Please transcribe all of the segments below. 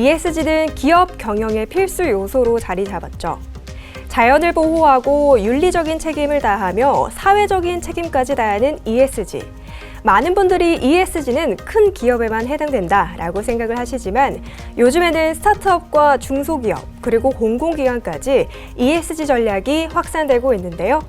ESG는 기업 경영의 필수 요소로 자리 잡았죠. 자연을 보호하고 윤리적인 책임을 다하며 사회적인 책임까지 다하는 ESG. 많은 분들이 ESG는 큰 기업에만 해당된다라고 생각을 하시지만 요즘에는 스타트업과 중소기업 그리고 공공기관까지 ESG 전략이 확산되고 있는데요.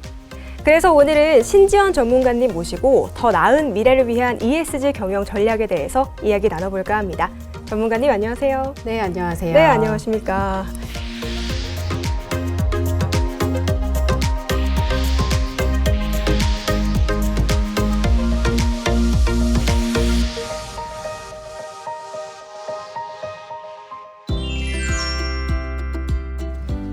그래서 오늘은 신지원 전문가님 모시고 더 나은 미래를 위한 ESG 경영 전략에 대해서 이야기 나눠볼까 합니다. 전문가님 안녕하세요. 네, 안녕하세요. 네, 안녕하십니까.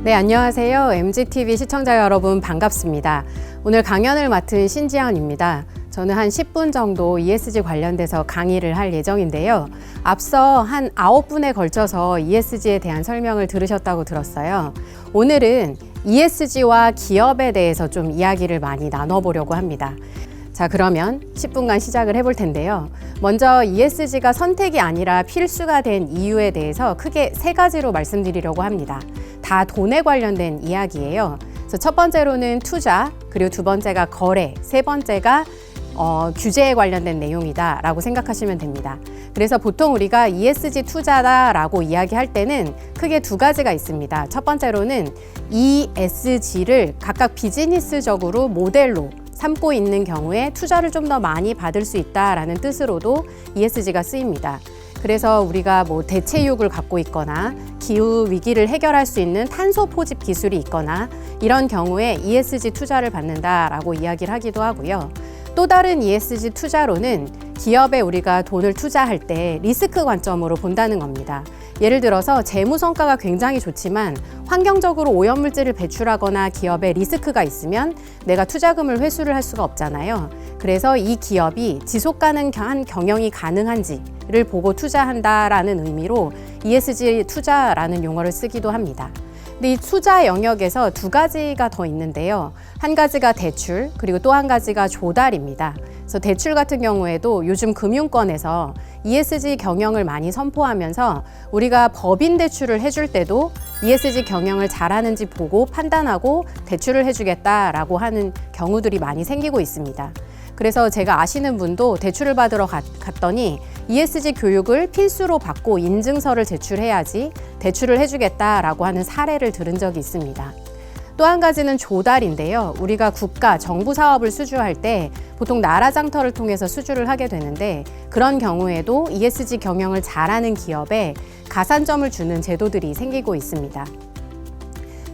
네, 안녕하세요. MGTV 시청자 여러분 반갑습니다. 오늘 강연을 맡은 신지연입니다. 저는 한 10분 정도 ESG 관련돼서 강의를 할 예정인데요. 앞서 한 9분에 걸쳐서 ESG에 대한 설명을 들으셨다고 들었어요. 오늘은 ESG와 기업에 대해서 좀 이야기를 많이 나눠보려고 합니다. 자, 그러면 10분간 시작을 해볼 텐데요. 먼저 ESG가 선택이 아니라 필수가 된 이유에 대해서 크게 세 가지로 말씀드리려고 합니다. 다 돈에 관련된 이야기예요. 그래서 첫 번째로는 투자, 그리고 두 번째가 거래, 세 번째가 어, 규제에 관련된 내용이다라고 생각하시면 됩니다. 그래서 보통 우리가 ESG 투자다라고 이야기할 때는 크게 두 가지가 있습니다. 첫 번째로는 ESG를 각각 비즈니스적으로 모델로 삼고 있는 경우에 투자를 좀 더 많이 받을 수 있다라는 뜻으로도 ESG가 쓰입니다. 그래서 우리가 뭐 대체육을 갖고 있거나 기후 위기를 해결할 수 있는 탄소 포집 기술이 있거나 이런 경우에 ESG 투자를 받는다라고 이야기를 하기도 하고요. 또 다른 ESG 투자로는 기업에 우리가 돈을 투자할 때 리스크 관점으로 본다는 겁니다. 예를 들어서 재무 성과가 굉장히 좋지만 환경적으로 오염물질을 배출하거나 기업에 리스크가 있으면 내가 투자금을 회수를 할 수가 없잖아요. 그래서 이 기업이 지속 가능한 경영이 가능한지를 보고 투자한다라는 의미로 ESG 투자라는 용어를 쓰기도 합니다. 근데 이 투자 영역에서 두 가지가 더 있는데요. 한 가지가 대출, 그리고 또 한 가지가 조달입니다. 그래서 대출 같은 경우에도 요즘 금융권에서 ESG 경영을 많이 선포하면서 우리가 법인 대출을 해줄 때도 ESG 경영을 잘하는지 보고 판단하고 대출을 해주겠다라고 하는 경우들이 많이 생기고 있습니다. 그래서 제가 아시는 분도 대출을 받으러 갔, 갔더니 ESG 교육을 필수로 받고 인증서를 제출해야지 대출을 해주겠다라고 하는 사례를 들은 적이 있습니다. 또 한 가지는 조달인데요. 우리가 국가, 정부 사업을 수주할 때 보통 나라 장터를 통해서 수주를 하게 되는데 그런 경우에도 ESG 경영을 잘하는 기업에 가산점을 주는 제도들이 생기고 있습니다.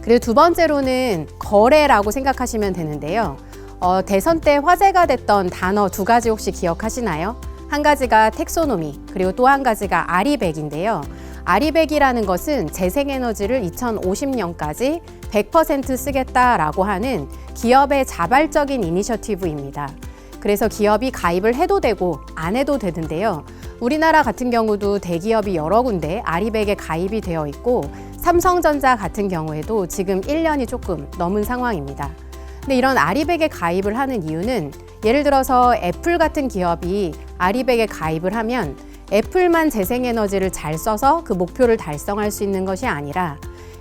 그리고 두 번째로는 거래라고 생각하시면 되는데요. 어, 대선 때 화제가 됐던 단어 두 가지 혹시 기억하시나요? 한 가지가 텍소노미, 그리고 또 한 가지가 아리백인데요. 아리백이라는 것은 재생에너지를 2050년까지 100% 쓰겠다라고 하는 기업의 자발적인 이니셔티브입니다. 그래서 기업이 가입을 해도 되고 안 해도 되는데요. 우리나라 같은 경우도 대기업이 여러 군데 아리백에 가입이 되어 있고 삼성전자 같은 경우에도 지금 1년이 조금 넘은 상황입니다. 근데 이런 아리백에 가입을 하는 이유는 예를 들어서 애플 같은 기업이 아리백에 가입을 하면 애플만 재생에너지를 잘 써서 그 목표를 달성할 수 있는 것이 아니라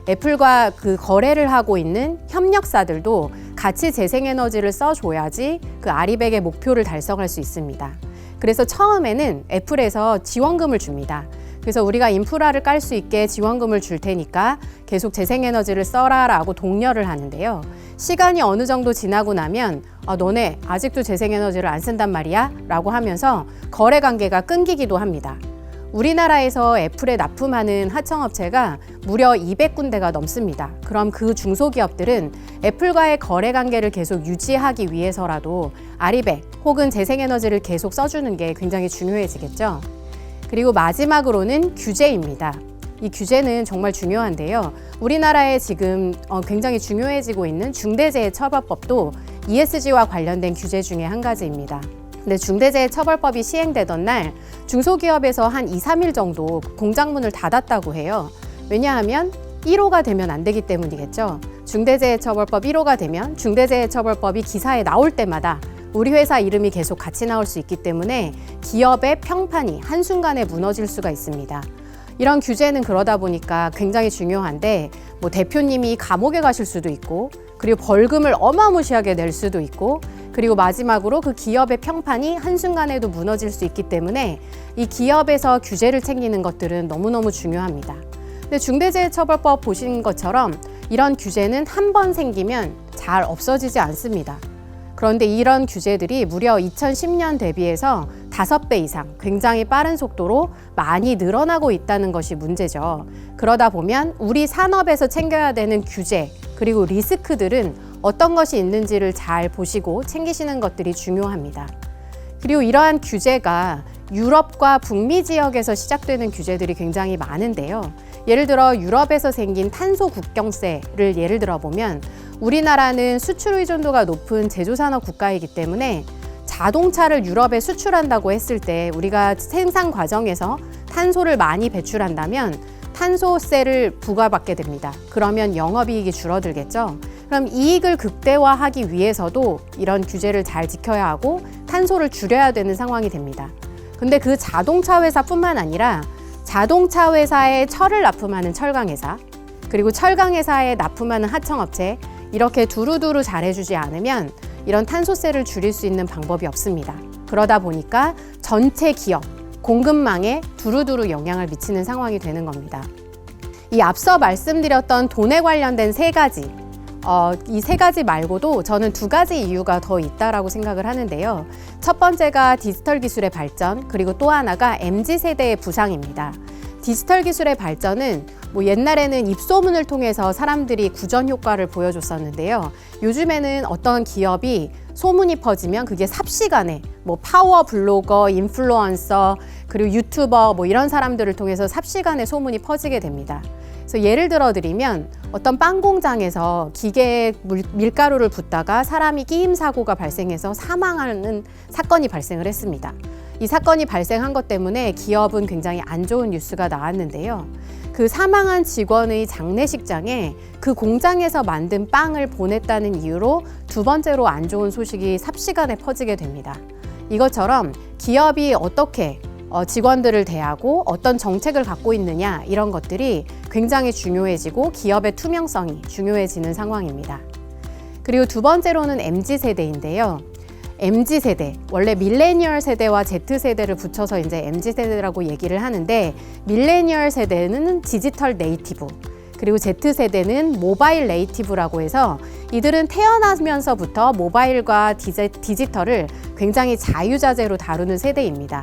애플과 그 거래를 하고 있는 협력사들도 같이 재생에너지를 써줘야지 그 아리백의 목표를 달성할 수 있습니다. 그래서 처음에는 애플에서 지원금을 줍니다. 그래서 우리가 인프라를 깔 수 있게 지원금을 줄 테니까 계속 재생에너지를 써라라고 독려를 하는데요. 시간이 어느 정도 지나고 나면 아, 너네 아직도 재생에너지를 안 쓴단 말이야? 라고 하면서 거래 관계가 끊기기도 합니다. 우리나라에서 애플에 납품하는 하청업체가 무려 200군데가 넘습니다. 그럼 그 중소기업들은 애플과의 거래 관계를 계속 유지하기 위해서라도 아리백 혹은 재생에너지를 계속 써주는 게 굉장히 중요해지겠죠. 그리고 마지막으로는 규제입니다. 이 규제는 정말 중요한데요. 우리나라에 지금 어, 굉장히 중요해지고 있는 중대재해처벌법도 ESG와 관련된 규제 중에 한 가지입니다. 근데 중대재해처벌법이 시행되던 날 중소기업에서 한 2, 3일 정도 공장문을 닫았다고 해요. 왜냐하면 1호가 되면 안 되기 때문이겠죠. 중대재해처벌법 1호가 되면 중대재해처벌법이 기사에 나올 때마다 우리 회사 이름이 계속 같이 나올 수 있기 때문에 기업의 평판이 한순간에 무너질 수가 있습니다. 이런 규제는 그러다 보니까 굉장히 중요한데 뭐 대표님이 감옥에 가실 수도 있고 그리고 벌금을 어마무시하게 낼 수도 있고 그리고 마지막으로 그 기업의 평판이 한순간에도 무너질 수 있기 때문에 이 기업에서 규제를 챙기는 것들은 너무너무 중요합니다. 근데 중대재해처벌법 보신 것처럼 이런 규제는 한 번 생기면 잘 없어지지 않습니다. 그런데 이런 규제들이 무려 2010년 대비해서 다섯 배 이상 굉장히 빠른 속도로 많이 늘어나고 있다는 것이 문제죠. 그러다 보면 우리 산업에서 챙겨야 되는 규제 그리고 리스크들은 어떤 것이 있는지를 잘 보시고 챙기시는 것들이 중요합니다. 그리고 이러한 규제가 유럽과 북미 지역에서 시작되는 규제들이 굉장히 많은데요. 예를 들어 유럽에서 생긴 탄소 국경세를 예를 들어 보면 우리나라는 수출 의존도가 높은 제조산업 국가이기 때문에 자동차를 유럽에 수출한다고 했을 때 우리가 생산 과정에서 탄소를 많이 배출한다면 탄소세를 부과받게 됩니다. 그러면 영업이익이 줄어들겠죠. 그럼 이익을 극대화하기 위해서도 이런 규제를 잘 지켜야 하고 탄소를 줄여야 되는 상황이 됩니다. 근데 그 자동차 회사뿐만 아니라 자동차 회사에 철을 납품하는 철강 회사, 그리고 철강 회사에 납품하는 하청업체 이렇게 두루두루 잘해주지 않으면 이런 탄소세를 줄일 수 있는 방법이 없습니다. 그러다 보니까 전체 기업 공급망에 두루두루 영향을 미치는 상황이 되는 겁니다. 이 앞서 말씀드렸던 돈에 관련된 세 가지 어, 이 세 가지 말고도 저는 두 가지 이유가 더 있다라고 생각을 하는데요. 첫 번째가 디지털 기술의 발전, 그리고 또 하나가 MZ 세대의 부상입니다. 디지털 기술의 발전은 뭐 옛날에는 입소문을 통해서 사람들이 구전 효과를 보여줬었는데요. 요즘에는 어떤 기업이 소문이 퍼지면 그게 삽시간에 뭐 파워 블로거, 인플루언서, 그리고 유튜버 뭐 이런 사람들을 통해서 삽시간에 소문이 퍼지게 됩니다. 그래서 예를 들어 드리면 어떤 빵 공장에서 기계에 물- 밀가루를 붓다가 사람이 끼임 사고가 발생해서 사망하는 사건이 발생을 했습니다. 이 사건이 발생한 것 때문에 기업은 굉장히 안 좋은 뉴스가 나왔는데요. 그 사망한 직원의 장례식장에 그 공장에서 만든 빵을 보냈다는 이유로 두 번째로 안 좋은 소식이 삽시간에 퍼지게 됩니다. 이것처럼 기업이 어떻게 어, 직원들을 대하고 어떤 정책을 갖고 있느냐 이런 것들이 굉장히 중요해지고 기업의 투명성이 중요해지는 상황입니다. 그리고 두 번째로는 MZ 세대인데요. MZ 세대 원래 밀레니얼 세대와 Z 세대를 붙여서 이제 MZ 세대라고 얘기를 하는데 밀레니얼 세대는 디지털 네이티브 그리고 Z 세대는 모바일 네이티브라고 해서 이들은 태어나면서부터 모바일과 디지, 디지털을 굉장히 자유자재로 다루는 세대입니다.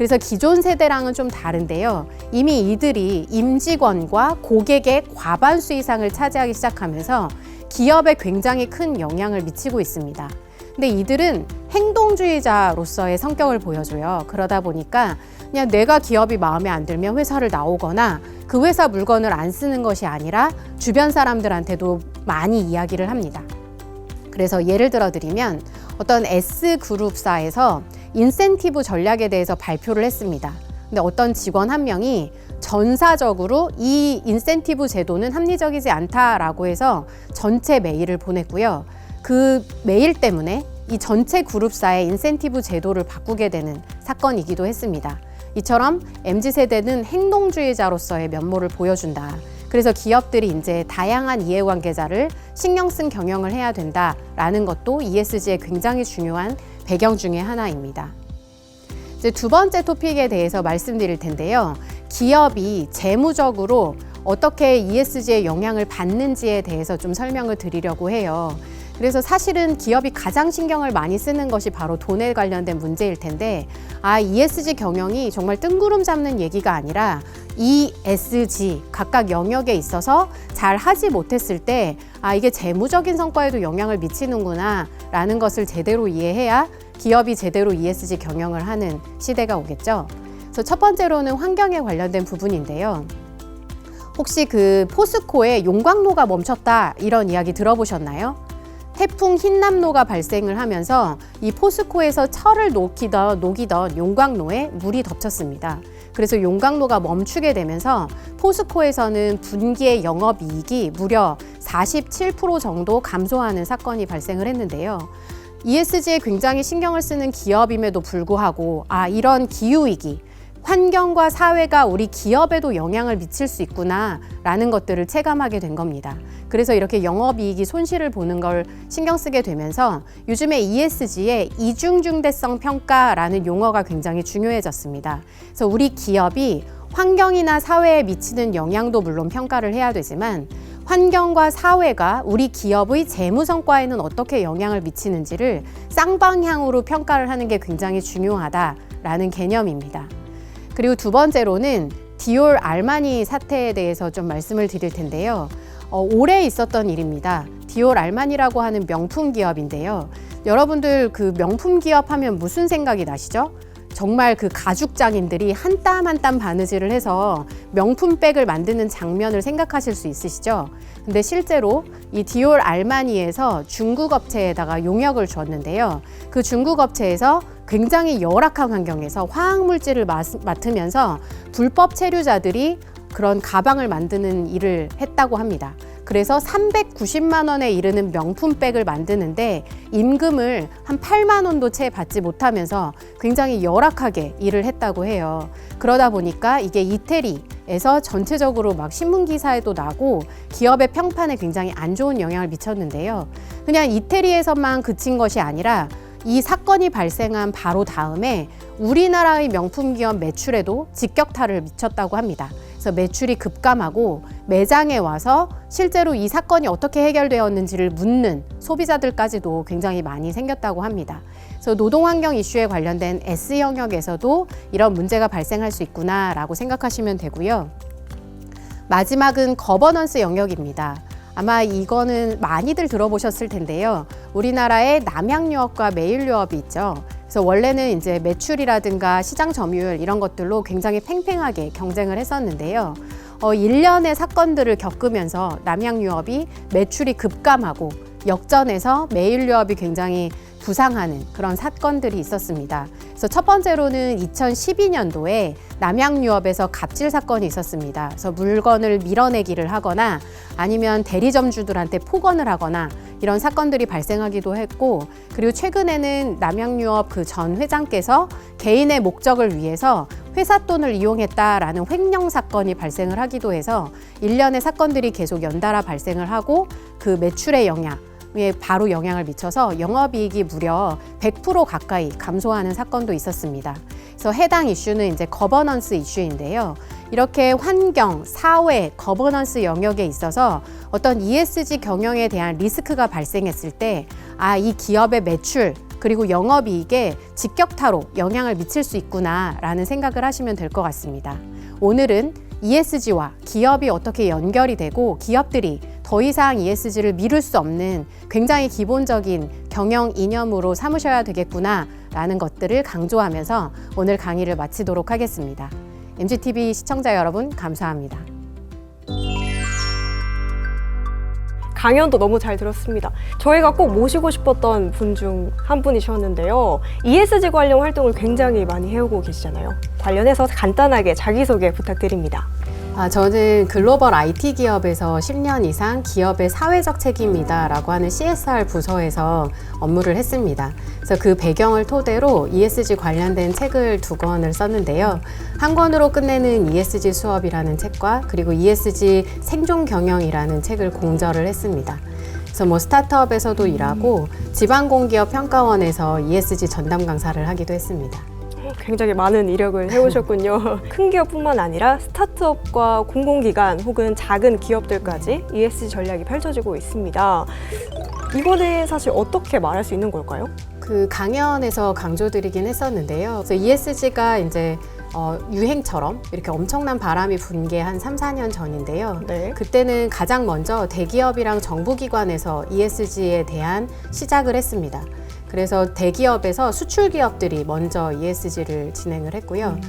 그래서 기존 세대랑은 좀 다른데요. 이미 이들이 임직원과 고객의 과반수 이상을 차지하기 시작하면서 기업에 굉장히 큰 영향을 미치고 있습니다. 근데 이들은 행동주의자로서의 성격을 보여줘요. 그러다 보니까 그냥 내가 기업이 마음에 안 들면 회사를 나오거나 그 회사 물건을 안 쓰는 것이 아니라 주변 사람들한테도 많이 이야기를 합니다. 그래서 예를 들어 드리면 어떤 S그룹사에서 인센티브 전략에 대해서 발표를 했습니다. 근데 어떤 직원 한 명이 전사적으로 이 인센티브 제도는 합리적이지 않다라고 해서 전체 메일을 보냈고요. 그 메일 때문에 이 전체 그룹사의 인센티브 제도를 바꾸게 되는 사건이기도 했습니다. 이처럼 MZ 세대는 행동주의자로서의 면모를 보여준다. 그래서 기업들이 이제 다양한 이해관계자를 신경 쓴 경영을 해야 된다라는 것도 ESG의 굉장히 중요한 배경 중에 하나입니다. 이제 두 번째 토픽에 대해서 말씀드릴 텐데요. 기업이 재무적으로 어떻게 ESG의 영향을 받는지에 대해서 좀 설명을 드리려고 해요. 그래서 사실은 기업이 가장 신경을 많이 쓰는 것이 바로 돈에 관련된 문제일 텐데, 아, ESG 경영이 정말 뜬구름 잡는 얘기가 아니라 ESG 각각 영역에 있어서 잘 하지 못했을 때, 아, 이게 재무적인 성과에도 영향을 미치는구나 라는 것을 제대로 이해해야 기업이 제대로 ESG 경영을 하는 시대가 오겠죠. 그래서 첫 번째로는 환경에 관련된 부분인데요. 혹시 그 포스코의 용광로가 멈췄다 이런 이야기 들어보셨나요? 태풍 흰남노가 발생을 하면서 이 포스코에서 철을 녹이던, 녹이던 용광로에 물이 덮쳤습니다. 그래서 용광로가 멈추게 되면서 포스코에서는 분기의 영업이익이 무려 47% 정도 감소하는 사건이 발생을 했는데요. ESG에 굉장히 신경을 쓰는 기업임에도 불구하고 아 이런 기후 위기 환경과 사회가 우리 기업에도 영향을 미칠 수 있구나라는 것들을 체감하게 된 겁니다. 그래서 이렇게 영업이익이 손실을 보는 걸 신경 쓰게 되면서 요즘에 ESG의 이중중대성 평가라는 용어가 굉장히 중요해졌습니다. 그래서 우리 기업이 환경이나 사회에 미치는 영향도 물론 평가를 해야 되지만 환경과 사회가 우리 기업의 재무 성과에는 어떻게 영향을 미치는지를 쌍방향으로 평가를 하는 게 굉장히 중요하다라는 개념입니다. 그리고 두 번째로는 디올 알마니 사태에 대해서 좀 말씀을 드릴 텐데요. 어, 올해 있었던 일입니다. 디올 알마니라고 하는 명품 기업인데요. 여러분들 그 명품 기업 하면 무슨 생각이 나시죠? 정말 그 가죽 장인들이 한 땀 한 땀 바느질을 해서 명품백을 만드는 장면을 생각하실 수 있으시죠? 근데 실제로 이 디올 알마니에서 중국 업체에다가 용역을 줬는데요. 그 중국 업체에서 굉장히 열악한 환경에서 화학 물질을 맡으면서 불법 체류자들이 그런 가방을 만드는 일을 했다고 합니다. 그래서 390만 원에 이르는 명품백을 만드는데 임금을 한 8만 원도 채 받지 못하면서 굉장히 열악하게 일을 했다고 해요. 그러다 보니까 이게 이태리 에서 전체적으로 막 신문 기사에도 나고 기업의 평판에 굉장히 안 좋은 영향을 미쳤는데요. 그냥 이태리에서만 그친 것이 아니라 이 사건이 발생한 바로 다음에 우리나라의 명품 기업 매출에도 직격탄을 미쳤다고 합니다. 그래서 매출이 급감하고 매장에 와서 실제로 이 사건이 어떻게 해결되었는지를 묻는 소비자들까지도 굉장히 많이 생겼다고 합니다. 그래서 노동 환경 이슈에 관련된 S 영역에서도 이런 문제가 발생할 수 있구나라고 생각하시면 되고요. 마지막은 거버넌스 영역입니다. 아마 이거는 많이들 들어보셨을 텐데요. 우리나라에 남양유업과 매일유업이 있죠. 그래서 원래는 이제 매출이라든가 시장 점유율 이런 것들로 굉장히 팽팽하게 경쟁을 했었는데요. 어, 일련의 사건들을 겪으면서 남양유업이 매출이 급감하고 역전해서 매일유업이 굉장히 부상하는 그런 사건들이 있었습니다. 그래서 첫 번째로는 2012년도에 남양유업에서 갑질 사건이 있었습니다. 그래서 물건을 밀어내기를 하거나 아니면 대리점주들한테 폭언을 하거나 이런 사건들이 발생하기도 했고 그리고 최근에는 남양유업 그 전 회장께서 개인의 목적을 위해서 회사 돈을 이용했다라는 횡령 사건이 발생을 하기도 해서 일련의 사건들이 계속 연달아 발생을 하고 그 매출의 영향 에 바로 영향을 미쳐서 영업이익이 무려 100% 가까이 감소하는 사건도 있었습니다. 그래서 해당 이슈는 이제 거버넌스 이슈인데요. 이렇게 환경, 사회, 거버넌스 영역에 있어서 어떤 ESG 경영에 대한 리스크가 발생했을 때, 아, 이 기업의 매출, 그리고 영업이익에 직격타로 영향을 미칠 수 있구나라는 생각을 하시면 될 것 같습니다. 오늘은 ESG와 기업이 어떻게 연결이 되고 기업들이 더 이상 ESG를 미룰 수 없는 굉장히 기본적인 경영 이념으로 삼으셔야 되겠구나라는 것들을 강조하면서 오늘 강의를 마치도록 하겠습니다. MGTV 시청자 여러분 감사합니다. 강연도 너무 잘 들었습니다. 저희가 꼭 모시고 싶었던 분 중 한 분이셨는데요. ESG 관련 활동을 굉장히 많이 해오고 계시잖아요. 관련해서 간단하게 자기소개 부탁드립니다. 아, 저는 글로벌 IT 기업에서 10년 이상 기업의 사회적 책임이다 라고 하는 CSR 부서에서 업무를 했습니다. 그래서 그 배경을 토대로 ESG 관련된 책을 두 권을 썼는데요. 한 권으로 끝내는 ESG 수업이라는 책과 그리고 ESG 생존 경영이라는 책을 공저를 했습니다. 그래서 뭐 스타트업에서도 일하고 지방공기업 평가원에서 ESG 전담 강사를 하기도 했습니다. 굉장히 많은 이력을 해오셨군요. 큰 기업뿐만 아니라 스타트업과 공공기관 혹은 작은 기업들까지 ESG 전략이 펼쳐지고 있습니다. 이거는 사실 어떻게 말할 수 있는 걸까요? 그 강연에서 강조드리긴 했었는데요. 그래서 ESG가 이제 어, 유행처럼 이렇게 엄청난 바람이 분 게 한 3, 4년 전인데요. 네. 그때는 가장 먼저 대기업이랑 정부기관에서 ESG에 대한 시작을 했습니다. 그래서 대기업에서 수출 기업들이 먼저 ESG를 진행을 했고요.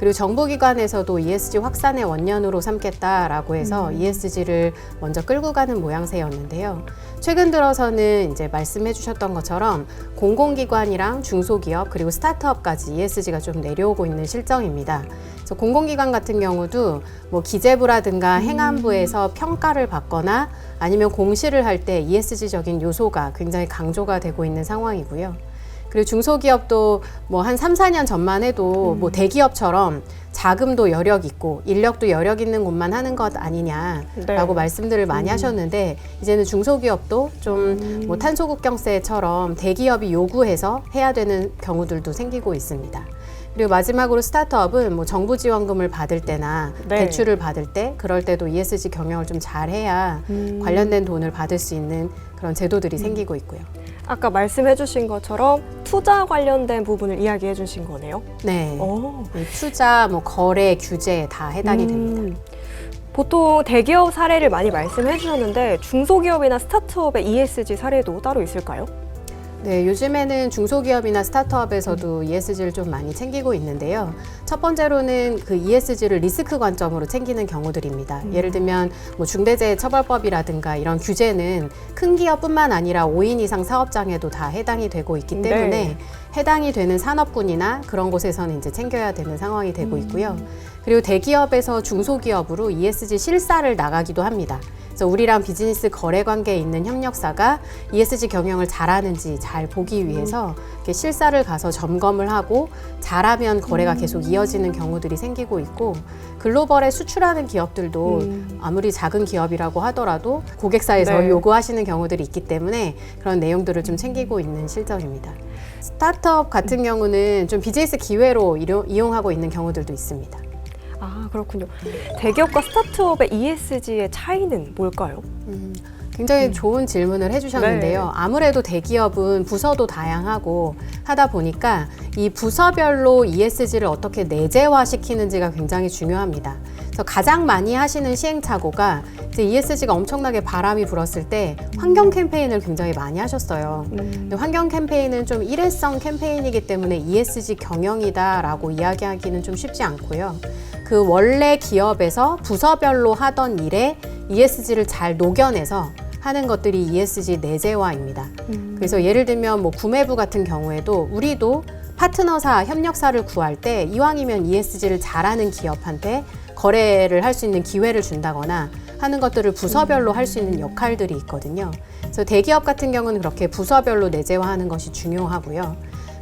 그리고 정부기관에서도 ESG 확산의 원년으로 삼겠다라고 해서 ESG를 먼저 끌고 가는 모양새였는데요. 최근 들어서는 이제 말씀해 주셨던 것처럼 공공기관이랑 중소기업 그리고 스타트업까지 ESG가 좀 내려오고 있는 실정입니다. 그래서 공공기관 같은 경우도 뭐 기재부라든가 행안부에서 평가를 받거나 아니면 공시를 할 때 ESG적인 요소가 굉장히 강조가 되고 있는 상황이고요. 그리고 중소기업도 뭐한 3, 4년 전만 해도 뭐 대기업처럼 자금도 여력 있고 인력도 여력 있는 곳만 하는 것 아니냐라고 네. 말씀들을 많이 하셨는데 이제는 중소기업도 좀뭐 탄소국경세처럼 대기업이 요구해서 해야 되는 경우들도 생기고 있습니다. 그리고 마지막으로 스타트업은 뭐 정부 지원금을 받을 때나 네. 대출을 받을 때 그럴 때도 ESG 경영을 좀 잘해야 음. 관련된 돈을 받을 수 있는 그런 제도들이 생기고 있고요. 아까 말씀해 주신 것처럼 투자 관련된 부분을 이야기해 주신 거네요. 네. 어. 이 투자, 뭐 거래, 규제 다 해당이 음. 됩니다. 보통 대기업 사례를 많이 말씀해 주셨는데 중소기업이나 스타트업의 ESG 사례도 따로 있을까요? 네, 요즘에는 중소기업이나 스타트업에서도 ESG를 좀 많이 챙기고 있는데요. 첫 번째로는 그 ESG를 리스크 관점으로 챙기는 경우들입니다. 예를 들면 뭐 중대재해처벌법이라든가 이런 규제는 큰 기업뿐만 아니라 5인 이상 사업장에도 다 해당이 되고 있기 때문에 네. 해당이 되는 산업군이나 그런 곳에서는 이제 챙겨야 되는 상황이 되고 있고요. 그리고 대기업에서 중소기업으로 ESG 실사를 나가기도 합니다. 그래서 우리랑 비즈니스 거래 관계에 있는 협력사가 ESG 경영을 잘하는지 잘 보기 위해서 이렇게 실사를 가서 점검을 하고 잘하면 거래가 계속 이어지는 경우들이 생기고 있고 글로벌에 수출하는 기업들도 음. 아무리 작은 기업이라고 하더라도 고객사에서 네. 요구하시는 경우들이 있기 때문에 그런 내용들을 좀 챙기고 있는 실정입니다. 스타트업 같은 경우는 좀 비즈니스 기회로 이용- 이용하고 있는 경우들도 있습니다. 아 그렇군요. 대기업과 스타트업의 ESG의 차이는 뭘까요? 음, 굉장히 좋은 질문을 해주셨는데요. 네. 아무래도 대기업은 부서도 다양하고 하다 보니까 이 부서별로 ESG를 어떻게 내재화시키는지가 굉장히 중요합니다. 그래서 가장 많이 하시는 시행착오가 이제 ESG가 엄청나게 바람이 불었을 때 환경 캠페인을 굉장히 많이 하셨어요. 근데 환경 캠페인은 좀 일회성 캠페인이기 때문에 ESG 경영이다라고 이야기하기는 좀 쉽지 않고요. 그 원래 기업에서 부서별로 하던 일에 ESG를 잘 녹여내서 하는 것들이 ESG 내재화입니다. 그래서 예를 들면 뭐 구매부 같은 경우에도 우리도 파트너사, 협력사를 구할 때 이왕이면 ESG를 잘하는 기업한테 거래를 할 수 있는 기회를 준다거나 하는 것들을 부서별로 할 수 있는 역할들이 있거든요. 그래서 대기업 같은 경우는 그렇게 부서별로 내재화하는 것이 중요하고요.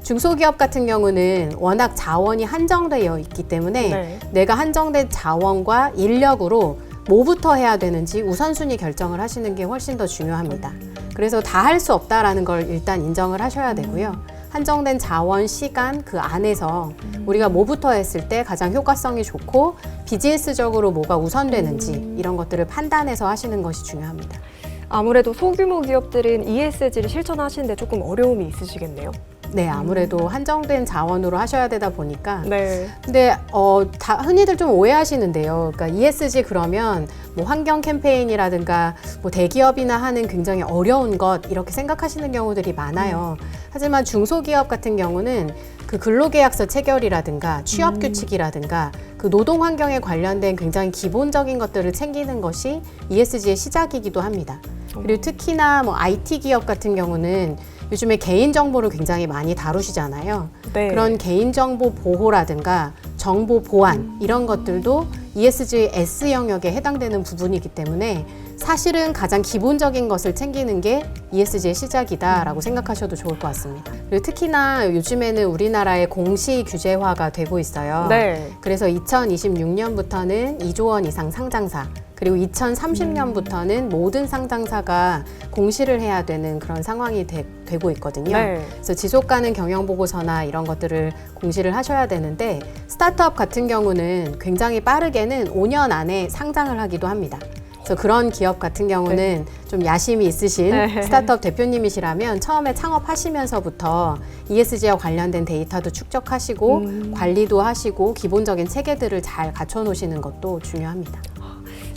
중소기업 같은 경우는 워낙 자원이 한정되어 있기 때문에 네. 내가 한정된 자원과 인력으로 뭐부터 해야 되는지 우선순위 결정을 하시는 게 훨씬 더 중요합니다. 그래서 다 할 수 없다라는 걸 일단 인정을 하셔야 되고요. 한정된 자원, 시간 그 안에서 우리가 뭐부터 했을 때 가장 효과성이 좋고 비즈니스적으로 뭐가 우선되는지 이런 것들을 판단해서 하시는 것이 중요합니다. 아무래도 소규모 기업들은 ESG를 실천하시는데 조금 어려움이 있으시겠네요. 네, 아무래도 한정된 자원으로 하셔야 되다 보니까 네. 근데 어, 다 흔히들 좀 오해하시는데요. 그러니까 ESG 그러면 뭐 환경 캠페인이라든가 뭐 대기업이나 하는 굉장히 어려운 것 이렇게 생각하시는 경우들이 많아요. 하지만 중소기업 같은 경우는 그 근로계약서 체결이라든가 취업 규칙이라든가 그 노동 환경에 관련된 굉장히 기본적인 것들을 챙기는 것이 ESG의 시작이기도 합니다. 그리고 특히나 뭐 IT 기업 같은 경우는 요즘에 개인 정보를 굉장히 많이 다루시잖아요. 네. 그런 개인정보 보호라든가 정보 보안 이런 것들도 ESG S 영역에 해당되는 부분이기 때문에 사실은 가장 기본적인 것을 챙기는 게 ESG의 시작이다라고 생각하셔도 좋을 것 같습니다. 그리고 특히나 요즘에는 우리나라의 공시 규제화가 되고 있어요. 네. 그래서 2026년부터는 2조 원 이상 상장사 그리고 2030년부터는 모든 상장사가 공시를 해야 되는 그런 상황이 되, 고 있거든요. 네. 그래서 지속 가능 경영 보고서나 이런 것들을 공시를 하셔야 되는데 스타트업 같은 경우는 굉장히 빠르게는 5년 안에 상장을 하기도 합니다. 그래서 그런 기업 같은 경우는 좀 야심이 있으신 네. 스타트업 대표님이시라면 처음에 창업하시면서부터 ESG와 관련된 데이터도 축적하시고 음. 관리도 하시고 기본적인 체계들을 잘 갖춰 놓으시는 것도 중요합니다.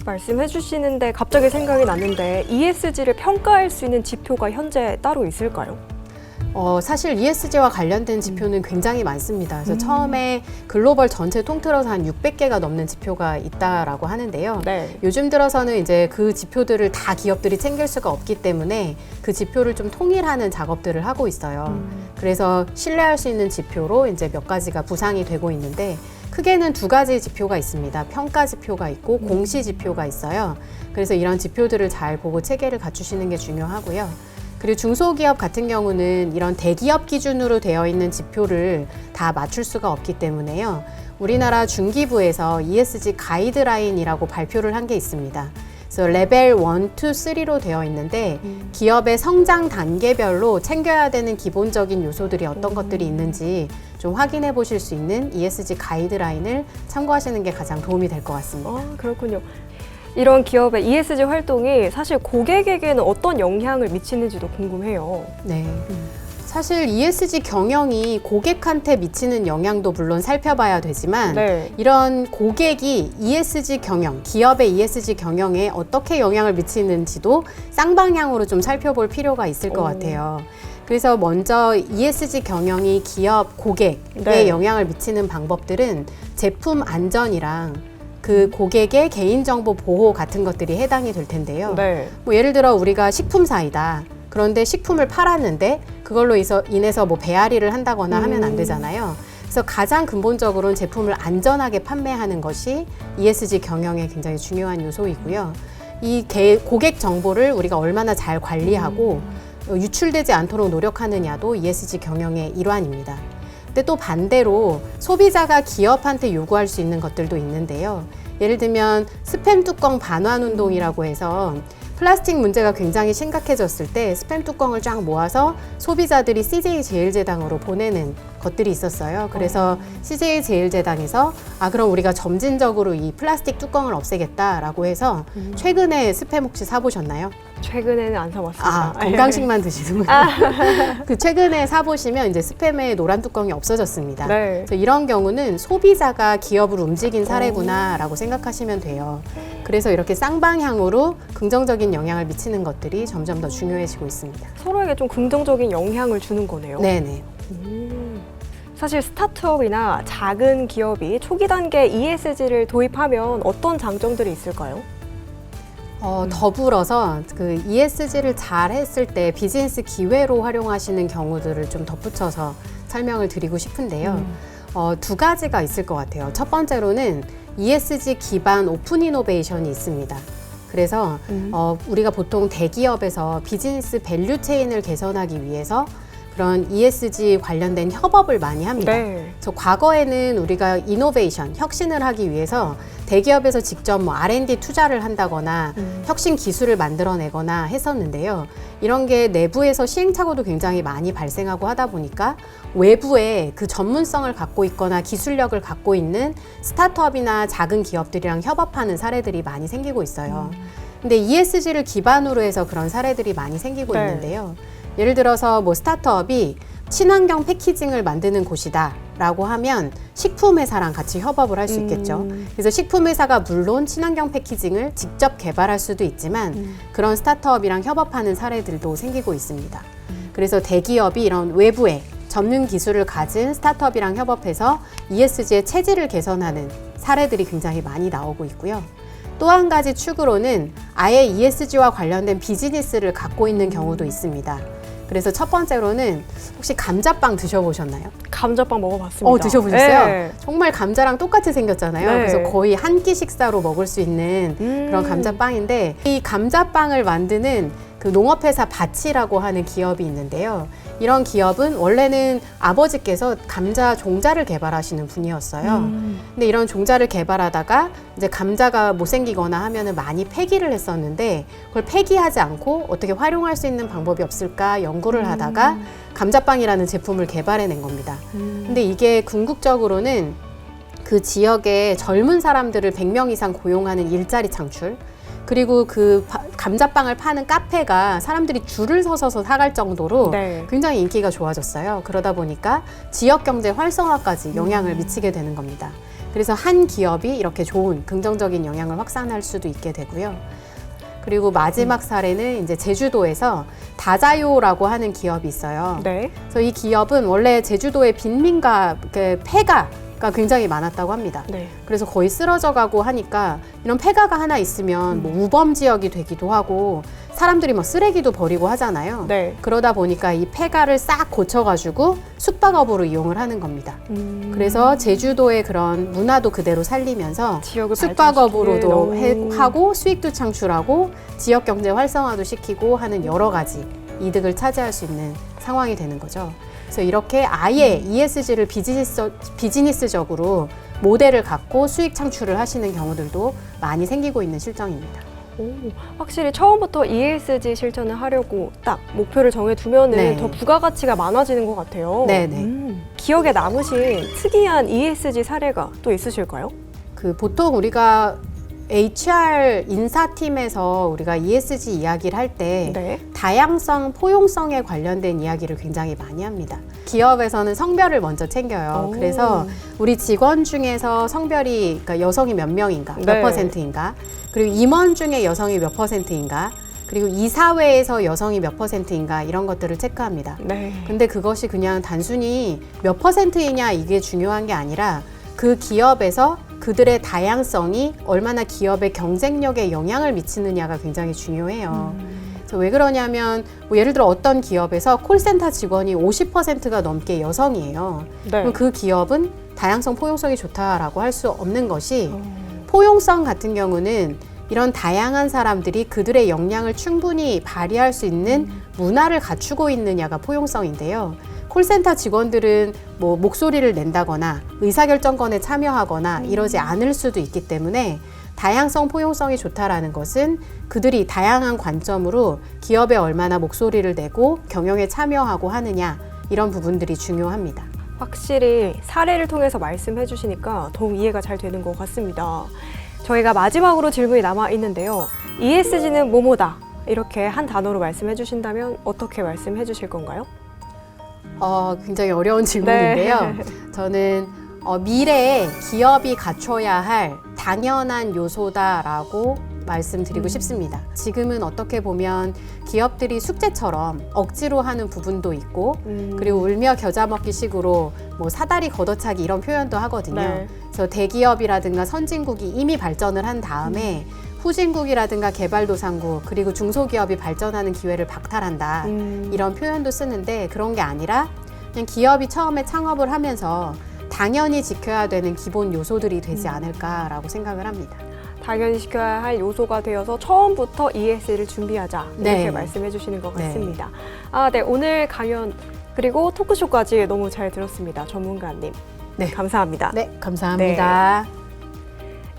말씀해 주시는데 갑자기 생각이 났는데 ESG를 평가할 수 있는 지표가 현재 따로 있을까요? 어, 사실 ESG와 관련된 지표는 굉장히 많습니다. 그래서 처음에 글로벌 전체 통틀어서 한 600개가 넘는 지표가 있다라고 하는데요. 네. 요즘 들어서는 이제 그 지표들을 다 기업들이 챙길 수가 없기 때문에 그 지표를 좀 통일하는 작업들을 하고 있어요. 그래서 신뢰할 수 있는 지표로 이제 몇 가지가 부상이 되고 있는데 크게는 두 가지 지표가 있습니다. 평가 지표가 있고 공시 지표가 있어요. 그래서 이런 지표들을 잘 보고 체계를 갖추시는 게 중요하고요. 그리고 중소기업 같은 경우는 이런 대기업 기준으로 되어 있는 지표를 다 맞출 수가 없기 때문에요. 우리나라 중기부에서 ESG 가이드라인이라고 발표를 한 게 있습니다. 그래서 레벨 1, 2, 3로 되어 있는데 기업의 성장 단계별로 챙겨야 되는 기본적인 요소들이 어떤 것들이 있는지 좀 확인해 보실 수 있는 ESG 가이드라인을 참고하시는 게 가장 도움이 될 것 같습니다. 아, 그렇군요. 이런 기업의 ESG 활동이 사실 고객에게는 어떤 영향을 미치는지도 궁금해요. 네. 사실 ESG 경영이 고객한테 미치는 영향도 물론 살펴봐야 되지만 네. 이런 고객이 ESG 경영, 기업의 ESG 경영에 어떻게 영향을 미치는지도 쌍방향으로 좀 살펴볼 필요가 있을 것 오. 같아요. 그래서 먼저 ESG 경영이 기업 고객에 네. 영향을 미치는 방법들은 제품 안전이랑 그 고객의 개인정보 보호 같은 것들이 해당이 될 텐데요. 네. 뭐 예를 들어 우리가 식품사이다. 그런데 식품을 팔았는데 그걸로 인해서, 인해서 뭐 배앓이를 한다거나 하면 안 음. 되잖아요. 그래서 가장 근본적으로는 제품을 안전하게 판매하는 것이 ESG 경영의 굉장히 중요한 요소이고요. 이 개- 고객 정보를 우리가 얼마나 잘 관리하고 어, 유출되지 않도록 노력하느냐도 ESG 경영의 일환입니다. 근데 또 반대로 소비자가 기업한테 요구할 수 있는 것들도 있는데요. 예를 들면 스팸 뚜껑 반환 운동이라고 해서 플라스틱 문제가 굉장히 심각해졌을 때 스팸 뚜껑을 쫙 모아서 소비자들이 CJ 제일제당으로 보내는 것들이 있었어요. 그래서 CJ 제일제당에서 아 그럼 우리가 점진적으로 이 플라스틱 뚜껑을 없애겠다라고 해서 최근에 스팸 혹시 사보셨나요? 최근에는 안 사봤습니다. 아, 건강식만 드시는군요. 그 최근에 사보시면 이제 스팸의 노란 뚜껑이 없어졌습니다. 네. 그래서 이런 경우는 소비자가 기업을 움직인 사례구나라고 생각하시면 돼요. 그래서 이렇게 쌍방향으로 긍정적인 영향을 미치는 것들이 점점 더 중요해지고 있습니다. 서로에게 좀 긍정적인 영향을 주는 거네요. 네네. 음. 사실 스타트업이나 작은 기업이 초기 단계 ESG를 도입하면 어떤 장점들이 있을까요? 어, 더불어서 그 ESG를 잘 했을 때 비즈니스 기회로 활용하시는 경우들을 좀 덧붙여서 설명을 드리고 싶은데요. 음. 어, 두 가지가 있을 것 같아요. 첫 번째로는 ESG 기반 오픈 이노베이션이 있습니다. 그래서 음. 어, 우리가 보통 대기업에서 비즈니스 밸류 체인을 개선하기 위해서 그런 ESG 관련된 협업을 많이 합니다. 네. 저 과거에는 우리가 이노베이션, 혁신을 하기 위해서 대기업에서 직접 뭐 R&D 투자를 한다거나 음. 혁신 기술을 만들어내거나 했었는데요. 이런 게 내부에서 시행착오도 굉장히 많이 발생하고 하다 보니까 외부에 그 전문성을 갖고 있거나 기술력을 갖고 있는 스타트업이나 작은 기업들이랑 협업하는 사례들이 많이 생기고 있어요. 근데 ESG를 기반으로 해서 그런 사례들이 많이 생기고 네. 있는데요. 예를 들어서 뭐 스타트업이 친환경 패키징을 만드는 곳이다. 라고 하면 식품회사랑 같이 협업을 할 수 있겠죠. 음. 그래서 식품회사가 물론 친환경 패키징을 직접 개발할 수도 있지만 음. 그런 스타트업이랑 협업하는 사례들도 생기고 있습니다. 그래서 대기업이 이런 외부에 전문 기술을 가진 스타트업이랑 협업해서 ESG의 체질을 개선하는 사례들이 굉장히 많이 나오고 있고요. 또 한 가지 축으로는 아예 ESG와 관련된 비즈니스를 갖고 있는 경우도 있습니다. 그래서 첫 번째로는 혹시 감자빵 드셔보셨나요? 감자빵 먹어봤습니다. 어, 드셔보셨어요? 네. 정말 감자랑 똑같이 생겼잖아요. 네. 그래서 거의 한 끼 식사로 먹을 수 있는 음. 그런 감자빵인데 이 감자빵을 만드는 그 농업회사 바치라고 하는 기업이 있는데요. 이런 기업은 원래는 아버지께서 감자 종자를 개발하시는 분이었어요. 음. 근데 이런 종자를 개발하다가 이제 감자가 못생기거나 하면은 많이 폐기를 했었는데 그걸 폐기하지 않고 어떻게 활용할 수 있는 방법이 없을까 연구를 하다가 감자빵이라는 제품을 개발해낸 겁니다. 음. 근데 이게 궁극적으로는 그 지역의 젊은 사람들을 100명 이상 고용하는 일자리 창출 그리고 그 바- 감자빵을 파는 카페가 사람들이 줄을 서서 사갈 정도로 네. 굉장히 인기가 좋아졌어요. 그러다 보니까 지역 경제 활성화까지 영향을 미치게 되는 겁니다. 그래서 한 기업이 이렇게 좋은 긍정적인 영향을 확산할 수도 있게 되고요. 그리고 마지막 사례는 이제 제주도에서 다자요라고 하는 기업이 있어요. 네. 그래서 이 기업은 원래 제주도의 빈민가 그 폐가 가 굉장히 많았다고 합니다. 네. 그래서 거의 쓰러져 가고 하니까 이런 폐가가 하나 있으면 뭐 우범 지역이 되기도 하고 사람들이 막 쓰레기도 버리고 하잖아요. 네. 그러다 보니까 이 폐가를 싹 고쳐가지고 숙박업으로 이용을 하는 겁니다. 음. 그래서 제주도의 그런 문화도 그대로 살리면서 숙박업으로도 해- 오. 하고 수익도 창출하고 지역 경제 활성화도 시키고 하는 여러 가지 이득을 차지할 수 있는 상황이 되는 거죠. 그래서 이렇게 아예 ESG를 비즈니스, 비즈니스적으로 모델을 갖고 수익 창출을 하시는 경우들도 많이 생기고 있는 실정입니다. 오, 확실히 처음부터 ESG 실천을 하려고 딱 목표를 정해두면 네. 더 부가가치가 많아지는 것 같아요. 네네. 음, 기억에 남으신 특이한 ESG 사례가 또 있으실까요? 그 보통 우리가 HR 인사팀에서 우리가 ESG 이야기를 할 때 네. 다양성, 포용성에 관련된 이야기를 굉장히 많이 합니다. 기업에서는 성별을 먼저 챙겨요. 오. 그래서 우리 직원 중에서 성별이 그러니까 여성이 몇 명인가, 몇 네. 퍼센트인가, 그리고 임원 중에 여성이 몇 퍼센트인가, 그리고 이사회에서 여성이 몇 퍼센트인가 이런 것들을 체크합니다. 네. 근데 그것이 그냥 단순히 몇 퍼센트이냐 이게 중요한 게 아니라 그 기업에서 그들의 다양성이 얼마나 기업의 경쟁력에 영향을 미치느냐가 굉장히 중요해요. 그래서 왜 그러냐면 뭐 예를 들어 어떤 기업에서 콜센터 직원이 50%가 넘게 여성이에요. 네. 그럼 그 기업은 다양성 포용성이 좋다라고 할 수 없는 것이 어, 포용성 같은 경우는 이런 다양한 사람들이 그들의 역량을 충분히 발휘할 수 있는 문화를 갖추고 있느냐가 포용성인데요. 콜센터 직원들은 뭐 목소리를 낸다거나 의사결정권에 참여하거나 이러지 않을 수도 있기 때문에 다양성 포용성이 좋다라는 것은 그들이 다양한 관점으로 기업에 얼마나 목소리를 내고 경영에 참여하고 하느냐 이런 부분들이 중요합니다. 확실히 사례를 통해서 말씀해 주시니까 더욱 이해가 잘 되는 것 같습니다. 저희가 마지막으로 질문이 남아 있는데요. ESG는 뭐뭐다. 이렇게 한 단어로 말씀해 주신다면 어떻게 말씀해 주실 건가요? 어, 굉장히 어려운 질문인데요. 저는 어, 미래에 기업이 갖춰야 할 당연한 요소다라고 말씀드리고 싶습니다. 지금은 어떻게 보면 기업들이 숙제처럼 억지로 하는 부분도 있고 음, 그리고 울며 겨자 먹기 식으로 뭐 사다리 걷어차기 이런 표현도 하거든요. 네. 그래서 대기업이라든가 선진국이 이미 발전을 한 다음에 후진국이라든가 개발도상국 그리고 중소기업이 발전하는 기회를 박탈한다. 음, 이런 표현도 쓰는데 그런 게 아니라 그냥 기업이 처음에 창업을 하면서 당연히 지켜야 되는 기본 요소들이 되지 음. 않을까라고 생각을 합니다. 당연히 지켜야 할 요소가 되어서 처음부터 ESG를 준비하자 이렇게 네. 말씀해 주시는 것 네. 같습니다. 아, 네 오늘 강연 그리고 토크쇼까지 너무 잘 들었습니다. 전문가님. 네. 감사합니다. 네, 감사합니다.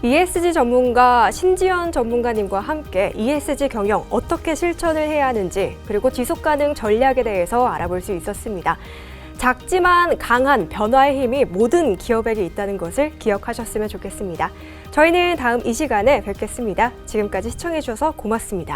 ESG 전문가 신지연 전문가님과 함께 ESG 경영 어떻게 실천을 해야 하는지 그리고 지속 가능 전략에 대해서 알아볼 수 있었습니다. 작지만 강한 변화의 힘이 모든 기업에게 있다는 것을 기억하셨으면 좋겠습니다. 저희는 다음 이 시간에 뵙겠습니다. 지금까지 시청해 주셔서 고맙습니다.